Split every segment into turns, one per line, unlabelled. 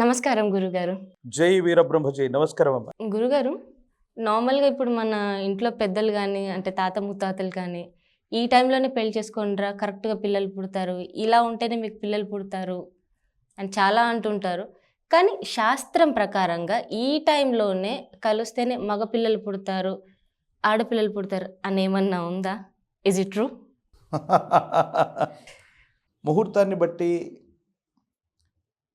నమస్కారం గురుగారు.
జై వీరబ్రహ్మ జై నమస్కారం అమ్మ.
గురుగారు నార్మల్గా ఇప్పుడు మన ఇంట్లో పెద్దలు కానీ అంటే తాత ముత్తాతలు కానీ ఈ టైంలోనే పెళ్ళి చేసుకోండిరా కరెక్ట్గా పిల్లలు పుడతారు ఇలా ఉంటేనే మీకు పిల్లలు పుడతారు అని చాలా అంటుంటారు. కానీ శాస్త్రం ప్రకారంగా ఈ టైంలోనే కలిస్తేనే మగ పిల్లలు పుడతారు ఆడపిల్లలు పుడతారు అని ఏమన్నా ఉందా? ఇజ్ ఇట్ ట్రూ
ముహూర్తాన్ని బట్టి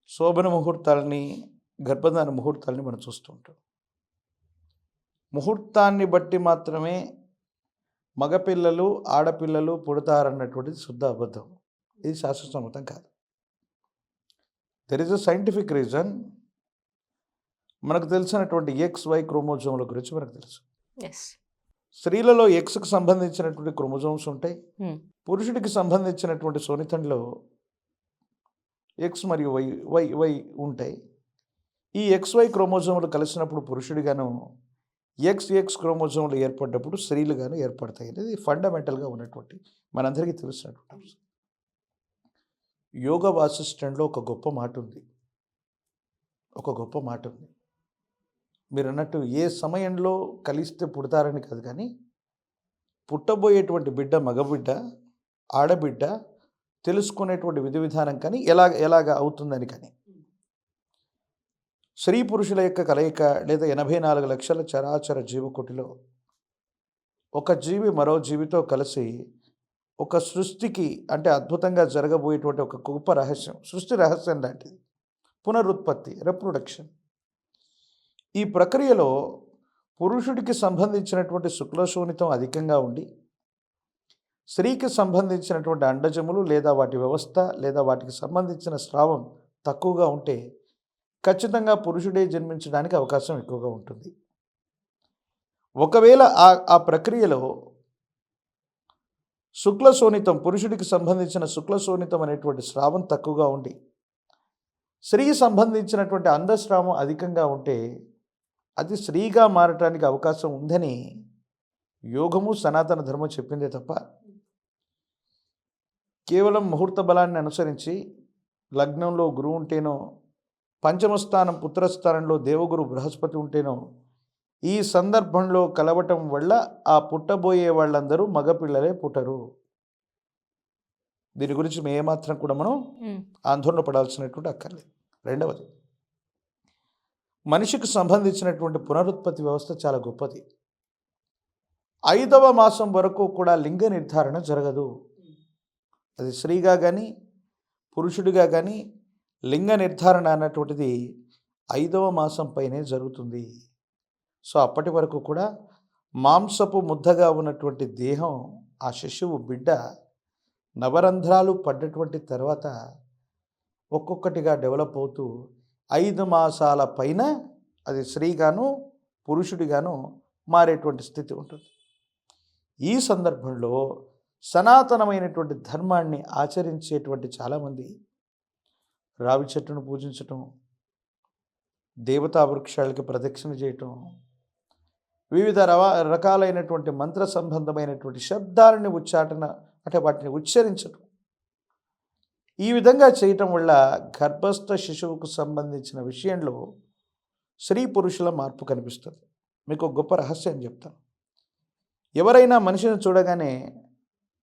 శోభన ముహూర్తాలని గర్భధాన ముహూర్తాలని మనం చూస్తూ ఉంటాం. ముహూర్తాన్ని బట్టి మాత్రమే మగపిల్లలు ఆడపిల్లలు పుడతారన్నటువంటిది శుద్ధ అబద్ధం. ఇది శాస్త్రసమ్మతం కాదు. There is a scientific reason మనకు తెలిసినటువంటి ఎక్స్ వై క్రోమోజోముల గురించి మనకు తెలుసు. స్త్రీలలో ఎక్స్కి సంబంధించినటువంటి క్రోమోజోమ్స్ ఉంటాయి.
Hmm.
పురుషుడికి సంబంధించినటువంటి సోనితంలో ఎక్స్ మరియు వై వై వై ఉంటాయి. ఈ ఎక్స్ వై క్రోమోజోములు కలిసినప్పుడు పురుషుడిగాను ఎక్స్ ఎక్స్ క్రోమోజోములు ఏర్పడ్డప్పుడు స్త్రీలుగాను ఏర్పడతాయి అనేది ఫండమెంటల్గా ఉన్నటువంటి మనందరికీ తెలిసినటువంటి అంశం. యోగ వాసిష్టంలో ఒక గొప్ప మాట ఉంది. ఒక గొప్ప మాట ఉంది. మీరు అన్నట్టు ఏ సమయంలో కలిస్తే పుడతారని కాదు కానీ పుట్టబోయేటువంటి బిడ్డ మగబిడ్డ ఆడబిడ్డ తెలుసుకునేటువంటి విధి విధానం కానీ ఎలా ఎలాగ అవుతుందని కానీ. స్త్రీ పురుషుల యొక్క కలయిక లేదా ఎనభై నాలుగు లక్షల చరాచర జీవకోటిలో ఒక జీవి మరో జీవితో కలిసి ఒక సృష్టికి అంటే అద్భుతంగా జరగబోయేటువంటి ఒక గొప్ప రహస్యం సృష్టి రహస్యం లాంటిది. పునరుత్పత్తి రెప్రొడక్షన్ ఈ ప్రక్రియలో పురుషుడికి సంబంధించినటువంటి శుక్లశోణితం అధికంగా ఉండి స్త్రీకి సంబంధించినటువంటి అండజములు లేదా వాటి వ్యవస్థ లేదా వాటికి సంబంధించిన స్రావం తక్కువగా ఉంటే ఖచ్చితంగా పురుషుడే జన్మించడానికి అవకాశం ఎక్కువగా ఉంటుంది. ఒకవేళ ఆ ఆ ప్రక్రియలో శుక్లశోణితం పురుషుడికి సంబంధించిన శుక్ల సోనితం అనేటువంటి స్రావం తక్కువగా ఉండి స్త్రీ సంబంధించినటువంటి అందస్రావం అధికంగా ఉంటే అది స్త్రీగా మారటానికి అవకాశం ఉందని యోగము సనాతన ధర్మం చెప్పిందే తప్ప కేవలం ముహూర్త బలాన్ని అనుసరించి లగ్నంలో గురువు ఉంటేనో పంచమస్థానం పుత్రస్థానంలో దేవగురు బృహస్పతి ఉంటేనో ఈ సందర్భంలో కలవటం వల్ల ఆ పుట్టబోయే వాళ్ళందరూ మగపిల్లలే పుట్టరు. దీని గురించి ఏమాత్రం కూడా మనం ఆందోళన పడాల్సినటువంటి అక్కర్లేదు. రెండవది మనిషికి సంబంధించినటువంటి పునరుత్పత్తి వ్యవస్థ చాలా గొప్పది. ఐదవ మాసం వరకు కూడా లింగ నిర్ధారణ జరగదు. అది స్త్రీగా కానీ పురుషుడిగా కానీ లింగ నిర్ధారణ అన్నటువంటిది ఐదవ మాసం పైనే జరుగుతుంది. సో అప్పటి వరకు కూడా మాంసపు ముద్దగా ఉన్నటువంటి దేహం ఆ శిశువు బిడ్డ నవరంధ్రాలు పడ్డటువంటి తర్వాత ఒక్కొక్కటిగా డెవలప్ అవుతూ ఐదు మాసాల పైన అది స్త్రీగాను పురుషుడిగాను మారేటువంటి స్థితి ఉంటుంది. ఈ సందర్భంలో సనాతనమైనటువంటి ధర్మాన్ని ఆచరించేటువంటి చాలామంది రావి చెట్టును పూజించటం దేవతా వృక్షాలకి ప్రదక్షిణ చేయటం వివిధ రవా రకాలైనటువంటి మంత్ర సంబంధమైనటువంటి శబ్దాలని ఉచ్చాటన అంటే వాటిని ఉచ్చరించటం. ఈ విధంగా చేయటం వల్ల గర్భస్థ శిశువుకు సంబంధించిన విషయంలో స్త్రీ పురుషుల మార్పు కనిపిస్తుంది. మీకు గొప్ప రహస్యం చెప్తాను. ఎవరైనా మనిషిని చూడగానే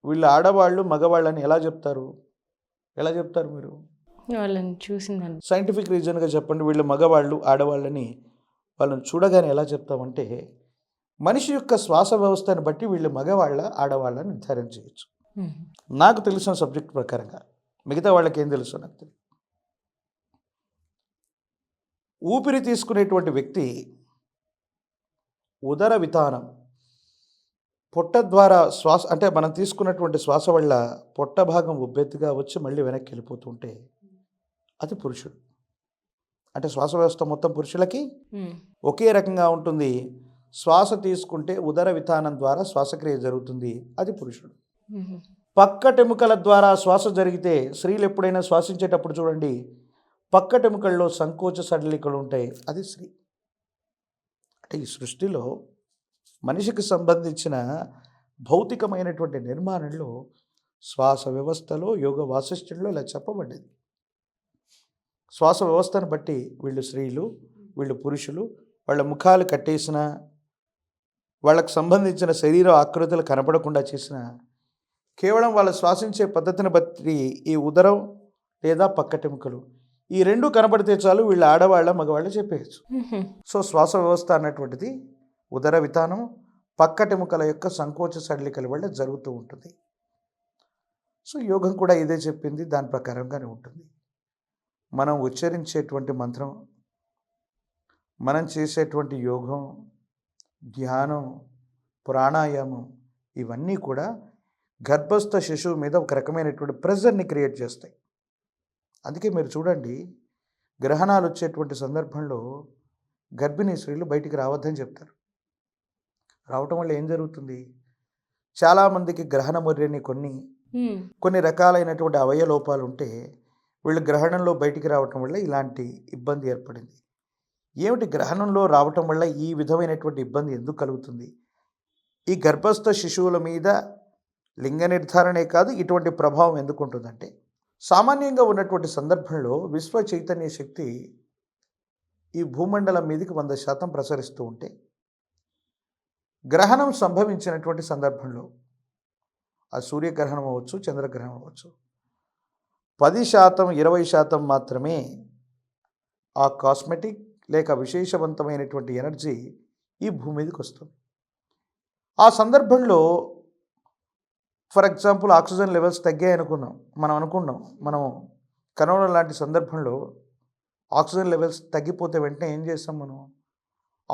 వీళ్ళు ఆడవాళ్ళు మగవాళ్ళని ఎలా చెప్తారు? ఎలా చెప్తారు మీరు?
వాళ్ళని చూసిందండి
సైంటిఫిక్ రీజన్గా చెప్పండి వీళ్ళు మగవాళ్ళు ఆడవాళ్ళని వాళ్ళని చూడగానే ఎలా చెప్తామంటే మనిషి యొక్క శ్వాస వ్యవస్థను బట్టి వీళ్ళు మగవాళ్ళ ఆడవాళ్ళని నిర్ధారణ చేయొచ్చు. నాకు తెలిసిన సబ్జెక్ట్ ప్రకారంగా మిగతా వాళ్ళకి ఏం తెలుసు నాకు తెలియదు. ఊపిరి తీసుకునేటువంటి వ్యక్తి ఉదర వితానం పొట్ట ద్వారా శ్వాస అంటే మనం తీసుకున్నటువంటి శ్వాస వల్ల పొట్ట భాగం ఉబ్బెత్తుగా వచ్చి మళ్ళీ వెనక్కి వెళ్ళిపోతుంటే అది పురుషుడు. అంటే శ్వాస వ్యవస్థ మొత్తం పురుషులకి ఒకే రకంగా ఉంటుంది. శ్వాస తీసుకుంటే ఉదర వితానం ద్వారా శ్వాసక్రియ జరుగుతుంది. అది పురుషుడు. పక్కటెముకల ద్వారా శ్వాస జరిగితే స్త్రీలు ఎప్పుడైనా శ్వాసించేటప్పుడు చూడండి పక్కటెముకల్లో సంకోచ సడలికలు ఉంటాయి. అది స్త్రీ. అంటే ఈ సృష్టిలో మనిషికి సంబంధించిన భౌతికమైనటువంటి నిర్మాణంలో శ్వాస వ్యవస్థలో యోగ వాసిష్ఠంలో ఇలా చెప్పబడ్డది శ్వాస వ్యవస్థను బట్టి వీళ్ళు స్త్రీలు వీళ్ళు పురుషులు వాళ్ళ ముఖాలు కట్టేసిన వాళ్ళకు సంబంధించిన శరీర ఆకృతులు కనపడకుండా చేసిన కేవలం వాళ్ళు శ్వాసించే పద్ధతిని బట్టి ఈ ఉదరం లేదా పక్కటెముకలు ఈ రెండు కనపడితే చాలు వీళ్ళు ఆడవాళ్ళ మగవాళ్ళ చెప్పేయచ్చు. సో శ్వాస వ్యవస్థ అన్నటువంటిది ఉదర విధానం పక్కటెముకల యొక్క సంకోచ సడలికల వల్ల జరుగుతూ ఉంటుంది. సో యోగం కూడా ఇదే చెప్పింది. దాని ప్రకారంగానే ఉంటుంది. మనం ఉచ్చరించేటువంటి మంత్రం మనం చేసేటువంటి యోగం ధ్యానం ప్రాణాయామం ఇవన్నీ కూడా గర్భస్థ శిశువు మీద ఒక రకమైనటువంటి ప్రెజర్ని క్రియేట్ చేస్తాయి. అందుకే మీరు చూడండి గ్రహణాలు వచ్చేటువంటి సందర్భంలో గర్భిణీ స్త్రీలు బయటికి రావద్దని చెప్తారు. రావటం వల్ల ఏం జరుగుతుంది? చాలామందికి గ్రహణ మొర్రని కొన్ని. కొన్ని రకాలైనటువంటి అవయ లోపాలు ఉంటే వీళ్ళు గ్రహణంలో బయటికి రావటం వల్ల ఇలాంటి ఇబ్బంది ఏర్పడింది. ఏమిటి గ్రహణంలో రావటం వల్ల ఈ విధమైనటువంటి ఇబ్బంది ఎందుకు కలుగుతుంది? ఈ గర్భస్థ శిశువుల మీద లింగ నిర్ధారణే కాదు ఇటువంటి ప్రభావం ఎందుకు ఉంటుందంటే సామాన్యంగా ఉన్నటువంటి సందర్భంలో విశ్వ చైతన్య శక్తి ఈ భూమండలం మీదకి వంద శాతం ప్రసరిస్తూ ఉంటే గ్రహణం సంభవించినటువంటి సందర్భంలో ఆ సూర్యగ్రహణం అవ్వచ్చు చంద్రగ్రహణం అవ్వచ్చు పది శాతం ఇరవై శాతం మాత్రమే ఆ కాస్మెటిక్ లేక విశేషవంతమైనటువంటి ఎనర్జీ ఈ భూమి మీదకి వస్తుంది. ఆ సందర్భంలో ఫర్ ఎగ్జాంపుల్ ఆక్సిజన్ లెవెల్స్ తగ్గాయి అనుకున్నాం మనం అనుకున్నాం మనం కరోనా లాంటి సందర్భంలో ఆక్సిజన్ లెవెల్స్ తగ్గిపోతే వెంటనే ఏం చేస్తాం మనం?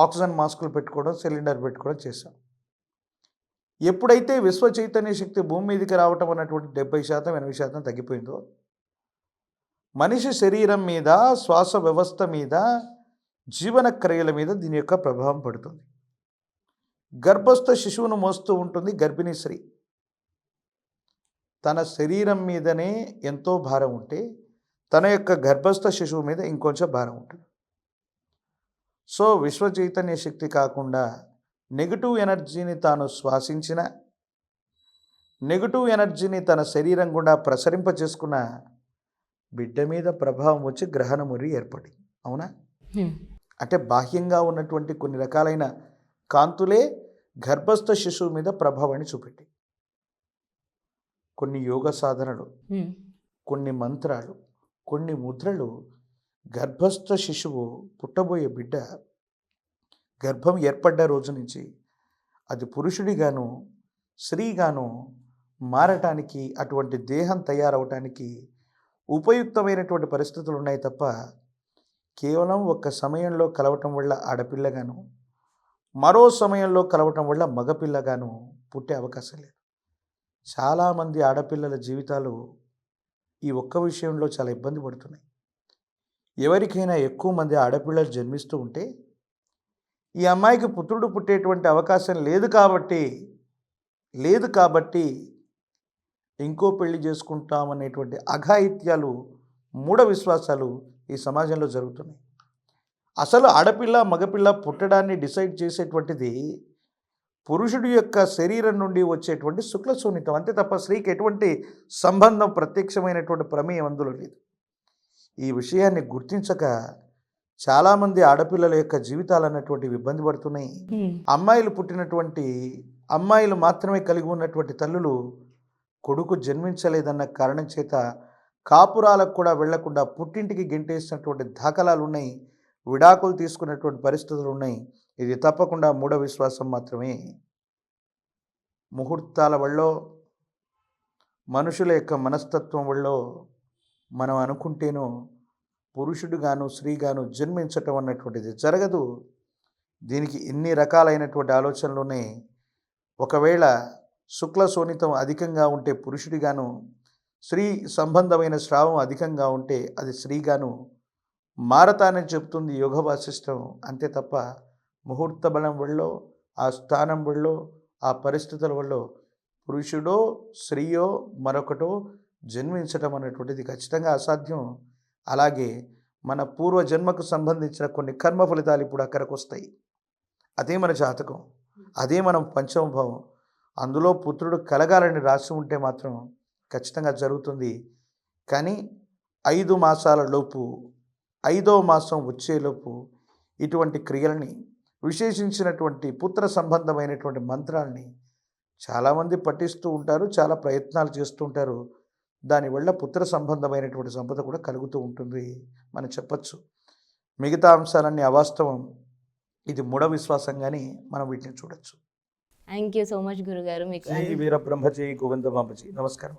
ఆక్సిజన్ మాస్కులు పెట్టుకోవడం సిలిండర్ పెట్టుకోవడం చేస్తాం ఎప్పుడైతే విశ్వ చైతన్య శక్తి భూమి మీదకి రావటం అన్నటువంటి డెబ్బై శాతం ఎనభై శాతం తగ్గిపోయిందో మనిషి శరీరం మీద శ్వాస వ్యవస్థ మీద జీవన క్రియల మీద దీని యొక్క ప్రభావం పడుతుంది. గర్భస్థ శిశువును మోస్తూ ఉంటుంది గర్భిణీ స్త్రీ. తన శరీరం మీదనే ఎంతో భారం ఉంటే తన యొక్క గర్భస్థ శిశువు మీద ఇంకొంచెం భారం ఉంటుంది. సో విశ్వ చైతన్య శక్తి కాకుండా నెగిటివ్ ఎనర్జీని తాను శ్వాసించిన నెగిటివ్ ఎనర్జీని తన శరీరం గుండా ప్రసరింప చేసుకున్న బిడ్డ మీద ప్రభావం వచ్చి గ్రహణమురి ఏర్పడింది అవునా. అంటే బాహ్యంగా ఉన్నటువంటి కొన్ని రకాలైన కాంతులే గర్భస్థ శిశువు మీద ప్రభావాన్ని చూపెట్టి కొన్ని యోగ సాధనలు. కొన్ని మంత్రాలు కొన్ని ముద్రలు గర్భస్థ శిశువు పుట్టబోయే బిడ్డ గర్భం ఏర్పడ్డ రోజు నుంచి అది పురుషుడిగాను స్త్రీగాను మారటానికి అటువంటి దేహం తయారవటానికి ఉపయుక్తమైనటువంటి పరిస్థితులు ఉన్నాయి తప్ప కేవలం ఒక్క సమయంలో కలవటం వల్ల ఆడపిల్లగాను మరో సమయంలో కలవటం వల్ల మగపిల్లగాను పుట్టే అవకాశం లేదు. చాలామంది ఆడపిల్లల జీవితాలు ఈ ఒక్క విషయంలో చాలా ఇబ్బంది పడుతున్నాయి. ఎవరికైనా ఎక్కువ మంది ఆడపిల్లలు జన్మిస్తూ ఉంటే ఈ అమ్మాయికి పుత్రుడు పుట్టేటువంటి అవకాశం లేదు కాబట్టి లేదు కాబట్టి ఇంకో పెళ్ళి చేసుకుంటామనేటువంటి అఘాయిత్యాలు మూఢ విశ్వాసాలు ఈ సమాజంలో జరుగుతున్నాయి. అసలు ఆడపిల్ల మగపిల్ల పుట్టడాన్ని డిసైడ్ చేసేటువంటిది పురుషుడి యొక్క శరీరం నుండి వచ్చేటువంటి శుక్ల సున్నితం అంతే తప్ప స్త్రీకి ఎటువంటి సంబంధం ప్రత్యక్షమైనటువంటి ప్రమేయం అందులో లేదు. ఈ విషయాన్ని గుర్తించక చాలామంది ఆడపిల్లల యొక్క జీవితాలు అన్నటువంటివి ఇబ్బంది పడుతున్నాయి.
మ్మ్.
అమ్మాయిలు పుట్టినటువంటి అమ్మాయిలు మాత్రమే కలిగి ఉన్నటువంటి తల్లులు కొడుకు జన్మించలేదన్న కారణం చేత కాపురాలకు కూడా వెళ్ళకుండా పుట్టింటికి గెంటేసినటువంటి దాఖలాలు ఉన్నాయి. విడాకులు తీసుకున్నటువంటి పరిస్థితులు ఉన్నాయి. ఇది తప్పకుండా మూఢ విశ్వాసం మాత్రమే. ముహూర్తాల వల్ల మనుషుల యొక్క మనస్తత్వం వల్ల మనం అనుకుంటేనో పురుషుడుగాను స్త్రీగాను జన్మించటం అన్నటువంటిది జరగదు. దీనికి ఎన్ని రకాలైనటువంటి ఆలోచనలు ఉన్నాయి ఒకవేళ శుక్ల శోణితం అధికంగా ఉంటే పురుషుడిగాను స్త్రీ సంబంధమైన స్రావం అధికంగా ఉంటే అది స్త్రీగాను మారతానని చెప్తుంది యోగ వాసిష్టం అంతే తప్ప ముహూర్త బలం వల్ల ఆ స్థానం వల్ల ఆ పరిస్థితుల వల్ల పురుషుడో స్త్రీయో మరొకటో జన్మించటం అనేటువంటిది ఖచ్చితంగా అసాధ్యం. అలాగే మన పూర్వ జన్మకు సంబంధించిన కొన్ని కర్మ ఫలితాలు ఇప్పుడు అక్కడికి వస్తాయి అదే మన జాతకం. అదే మనం పంచమభావం. అందులో పుత్రుడు కలగాలని రాసి ఉంటే మాత్రం ఖచ్చితంగా జరుగుతుంది. కానీ ఐదు మాసాల లోపు ఐదో మాసం వచ్చేలోపు ఇటువంటి క్రియల్ని విశేషించినటువంటి పుత్ర సంబంధమైనటువంటి మంత్రాల్ని చాలామంది పఠిస్తూ ఉంటారు చాలా ప్రయత్నాలు చేస్తూ ఉంటారు. దానివల్ల పుత్ర సంబంధమైనటువంటి సంపద కూడా కలుగుతూ ఉంటుంది మనం చెప్పచ్చు. మిగతా అంశాలన్నీ అవాస్తవం. ఇది మూఢ విశ్వాసంగానే మనం వీటిని చూడొచ్చు.
థ్యాంక్ యూ సో మచ్ గురుగారు మీకు
వీరబ్రహ్మజీ గోవింద బాబజీ నమస్కారం.